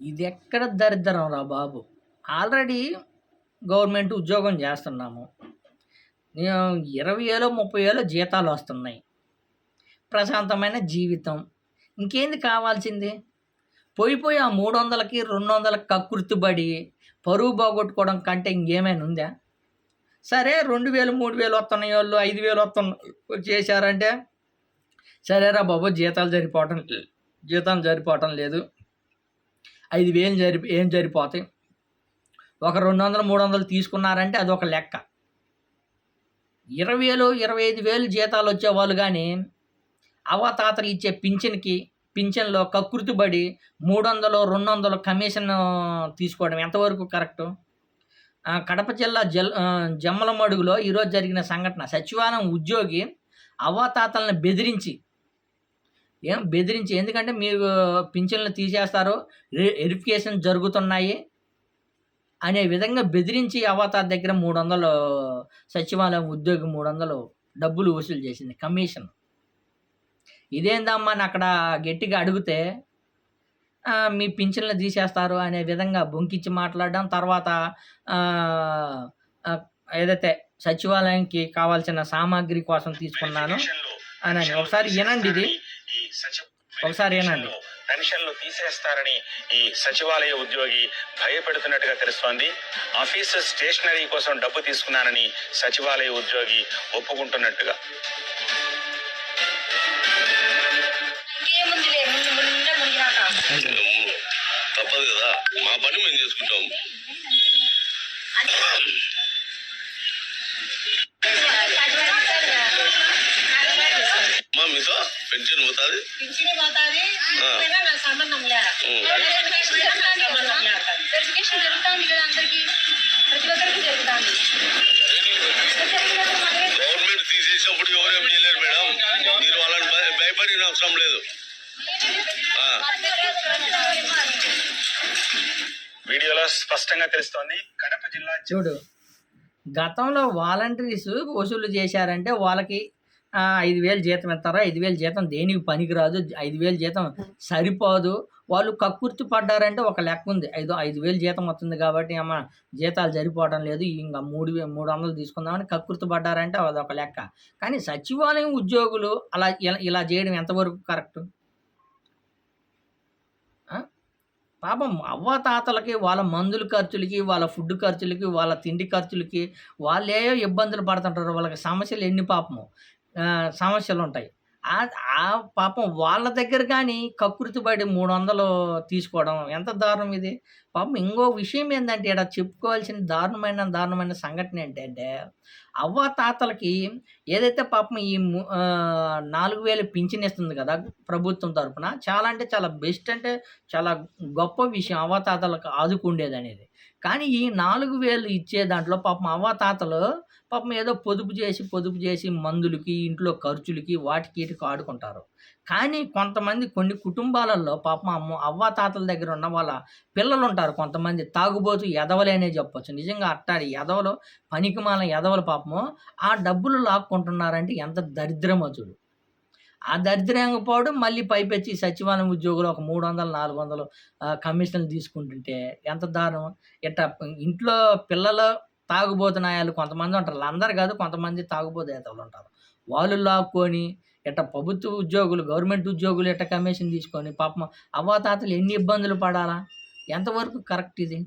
ఇది ఎక్కడ దరిద్రం రా బాబు? ఆల్రెడీ గవర్నమెంట్ ఉద్యోగం చేస్తున్నాము. ఇరవై ఏళ్ళు ముప్పై ఏళ్ళు జీతాలు వస్తున్నాయి. ప్రశాంతమైన జీవితం. ఇంకేంది కావాల్సింది? పోయి పోయి ఆ మూడు వందలకి రెండు వందలకి కక్కుర్తిబడి పరువు బాగొట్టుకోవడం కంటే ఇంకేమైనా ఉందా? సరే రెండు వేలు మూడు వేలు వస్తున్నాయి వాళ్ళు ఐదు వేలు వస్తున్న చేశారంటే సరేరా బాబు జీతాలు సరిపోవటం జీతాలు సరిపోవటం లేదు. ఐదు వేలు జరి ఏం జరిపోతాయి? ఒక రెండు వందలు మూడు వందలు తీసుకున్నారంటే అది ఒక లెక్క. ఇరవై వేలు ఇరవై ఐదు వేలు జీతాలు వచ్చేవాళ్ళు కానీ అవతాతలు ఇచ్చే పింఛన్కి పింఛన్లో కకృతిబడి మూడు వందలు రెండు వందలు కమిషన్ తీసుకోవడం ఎంతవరకు కరెక్టు? కడప జిల్లా జల్ జమ్మలమడుగులో ఈరోజు జరిగిన సంఘటన. సచివాలయం ఉద్యోగి అవతాతలను బెదిరించి ఏం బెదిరించి? ఎందుకంటే మీరు పింఛన్లు తీసేస్తారు వెరిఫికేషన్ జరుగుతున్నాయి అనే విధంగా బెదిరించి అవ్వాతాత దగ్గర మూడు వందలు సచివాలయం ఉద్యోగి మూడు వందలు డబ్బులు వసూలు చేసింది కమిషన్. ఇదేందమ్మా అని అక్కడ గట్టిగా అడిగితే "ఆ, మీ పింఛన్లు తీసేస్తారు అనే విధంగా బొంకిచ్చి మాట్లాడడం తర్వాత ఏదైతే సచివాలయంకి కావాల్సిన సామాగ్రి కోసం తీసుకున్నాను అని. ఒకసారి వినండి ఇది. ఒకసారి వినండి పెన్షన్లు తీసేస్తారని ఈ సచివాలయ ఉద్యోగి భయపెడుతున్నట్టుగా తెలుస్తోంది. ఆఫీసు స్టేషనరీ కోసం డబ్బు తీసుకున్నానని సచివాలయ ఉద్యోగి ఒప్పుకుంటున్నట్టుగా. తప్పదు కదా మా పని మేము చేసుకుంటాం మా మీతో పెన్షన్ పోతుంది పింఛని పోతాది ఆ. లేదా నాకు సంబంధం లే ఉం. సంబంధం లే వెరిఫికేషన్ జరుగుతుంది కదా అందరికి ప్రతి ఒక్కరికి జరుగుతుంది. గవర్నమెంట్ తీసేసినప్పుడు ఎవరేం చేయలేరు మేడం. మీరు వాళ్ళని భయ- భయపడిన అవసరం లేదు. వీడియోలో స్పష్టంగా తెలుస్తోంది. కడప జిల్లా చూడు గతంలో వాలంటీర్స్ వసూలు చేశారంటే వాళ్ళకి ఐదు వేలు జీతం ఇస్తారా? ఐదు వేలు జీతం దేనికి పనికిరాదు? ఐదు వేలు జీతం సరిపోదు. వాళ్ళు కక్కుర్తి పడ్డారంటే ఒక లెక్క ఉంది. ఐదు ఐదు వేలు జీతం వస్తుంది కాబట్టి అమ్మ జీతాలు సరిపోవడం లేదు. ఇంకా మూడు వే మూడు వందలు తీసుకుందామని కక్కుర్తి పడ్డారంటే అది ఒక లెక్క. కానీ సచివాలయం ఉద్యోగులు అలా ఇలా ఇలా చేయడం ఎంతవరకు కరెక్ట్? పాపం అవ్వాతాతలకి వాళ్ళ మందుల ఖర్చులకి వాళ్ళ ఫుడ్ ఖర్చులకి వాళ్ళ తిండి ఖర్చులకి వాళ్ళే ఇబ్బందులు పడుతుంటారు. వాళ్ళకి సమస్యలు ఎన్ని పాపము? సమస్యలు ఉంటాయి ఆ పాపం వాళ్ళ దగ్గర కానీ కకృతి పడి మూడు వందలు తీసుకోవడం ఎంత దారుణం ఇది? పాపం ఇంకో విషయం ఏంటంటే ఇక్కడ చెప్పుకోవాల్సిన దారుణమైన దారుణమైన సంఘటన ఏంటంటే అవ్వ తాతలకి ఏదైతే పాపం ఈ నాలుగు వేలు పింఛన్ ఇస్తుంది కదా ప్రభుత్వం తరఫున చాలా అంటే చాలా బెస్ట్ అంటే చాలా గొప్ప విషయం అవ్వాతాతలకు ఆదుకుండేది అనేది కానీ ఈ నాలుగు వేలు ఇచ్చే దాంట్లో పాపం అవ్వాతాతలు పాపం ఏదో పొదుపు చేసి పొదుపు చేసి మందులకి ఇంట్లో ఖర్చులకి వాటికి వీటికి ఆడుకుంటారు. కానీ కొంతమంది కొన్ని కుటుంబాలలో పాపం అమ్మ అవ్వాతాతల దగ్గర ఉన్న వాళ్ళ పిల్లలు ఉంటారు కొంతమంది. తాగుబోతు ఎదవలేనే చెప్పొచ్చు. నిజంగా అట్టారి ఎదవలు పనికిమాల ఎదవలు పాపము ఆ డబ్బులు లాక్కుంటున్నారంటే ఎంత దరిద్రమో చూడు. ఆ దరిద్రంగా పోవడం మళ్ళీ పైపెచ్చి సచివాలయం ఉద్యోగులు ఒక మూడు వందలు నాలుగు వందలు కమిషన్లు తీసుకుంటుంటే ఎంత దారుణం. ఇట్లా ఇంట్లో పిల్లలు తాగుబోతున్నాయాలు కొంతమంది ఉంటారు. అందరు కాదు కొంతమంది తాగుబోతేతలు ఉంటారు. వాళ్ళు లాక్కొని ఇట్ట ప్రభుత్వ ఉద్యోగులు గవర్నమెంట్ ఉద్యోగులు ఇట్ట కమిషన్ తీసుకొని పాపం అవ్వాతాతలు ఎన్ని ఇబ్బందులు పడాలా? ఎంతవరకు కరెక్ట్ ఇది?